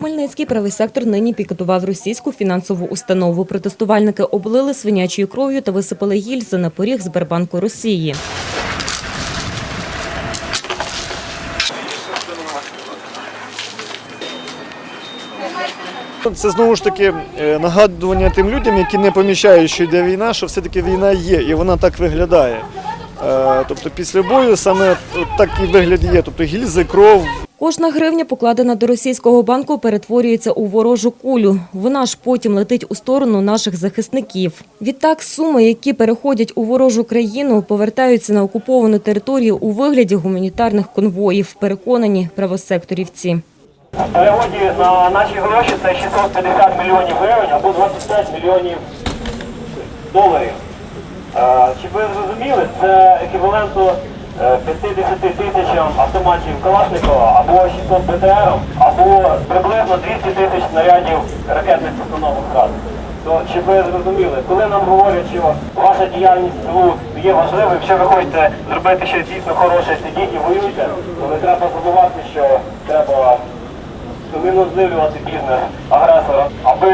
Хмельницький правий сектор нині пікетував російську фінансову установу. Протестувальники облили свинячою кров'ю та висипали гільзи на поріг Сбербанку Росії. Це знову ж таки е, нагадування тим людям, які не помічають, що йде війна, що все-таки війна є, і вона так виглядає. Е, Тобто після бою саме так і вигляд є. Тобто гільзи, кров, Кожна гривня, покладена до російського банку, перетворюється у ворожу кулю. Вона ж потім летить у сторону наших захисників. Відтак, суми, які переходять у ворожу країну, повертаються на окуповану територію у вигляді гуманітарних конвоїв. Переконані правосекторівці. Переводі на наші гроші це 650 мільйонів гривень або 25 мільйонів доларів. Щоб ви зрозуміли, це еквіваленту 50 тисячам автоматів Калашникова або 600 БТР, або приблизно 200 тисяч снарядів ракетних установок «Град». То щоб ви зрозуміли, коли нам говорять, що ваша діяльність СБУ є важливою, якщо ви хочете зробити щось дійсно хороше, сидіть і воюйте, то не треба забувати, що треба унеможливлювати бізнес агресора, аби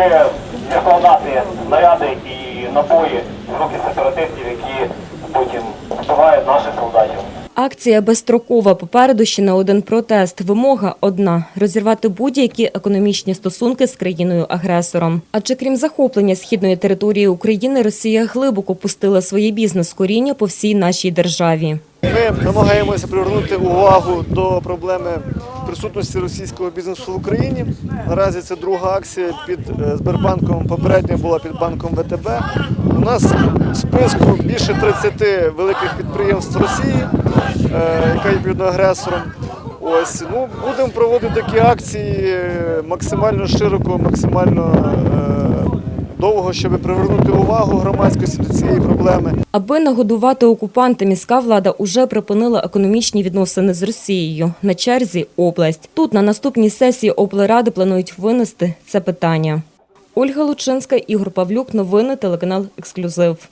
не вкладати снаряди і набої в руки сепаратистів, які потім вбивають наших солдатів. Акція безстрокова. Попереду ще не один протест. Вимога одна – розірвати будь-які економічні стосунки з країною-агресором. Адже крім захоплення східної території України, Росія глибоко пустила своє бізнес-коріння по всій нашій державі. Ми намагаємося привернути увагу до проблеми присутності російського бізнесу в Україні. Наразі це друга акція під е, Сбербанком. Попередня була під банком ВТБ. У нас в списку більше 30 великих підприємств Росії, е, яка є під агресором. Ось ну будемо проводити такі акції е, максимально широко, максимально е, довго, щоб привернути увагу громадськості до цієї проблеми. Аби нагодувати окупанта, міська влада уже припинила економічні відносини з Росією. На черзі область. Тут на наступній сесії облради планують винести це питання. Ольга Лучинська, Ігор Павлюк. Новини телеканал Ексклюзив.